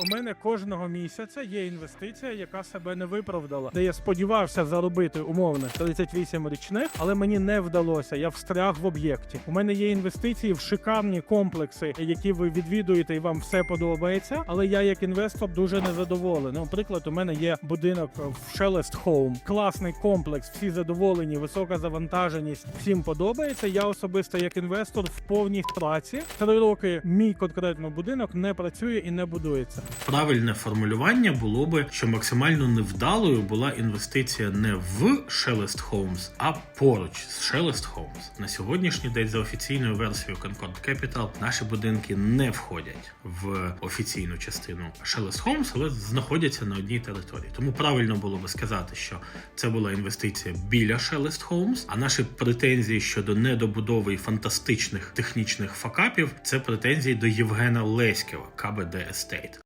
У мене кожного місяця є інвестиція, яка себе не виправдала, де я сподівався заробити умовно 38 річних, але мені не вдалося. Я встряг в об'єкті. У мене є інвестиції в шикарні комплекси, які ви відвідуєте, і вам все подобається. Але я як інвестор дуже незадоволений. Наприклад, у мене є будинок в Шелест Хоум, класний комплекс, всі задоволені, висока завантаженість. Всім подобається. Я особисто як інвестор в повній праці. Три роки мій конкретно будинок не працює і не будується. Правильне формулювання було би, що максимально невдалою була інвестиція не в Shelest Homes, а поруч з Shelest Homes. На сьогоднішній день за офіційною версією Concord Capital наші будинки не входять в офіційну частину Shelest Homes, але знаходяться на одній території. Тому правильно було би сказати, що це була інвестиція біля Shelest Homes, а наші претензії щодо недобудови і фантастичних технічних факапів це претензії до Євгена Леськова, КБД Estate.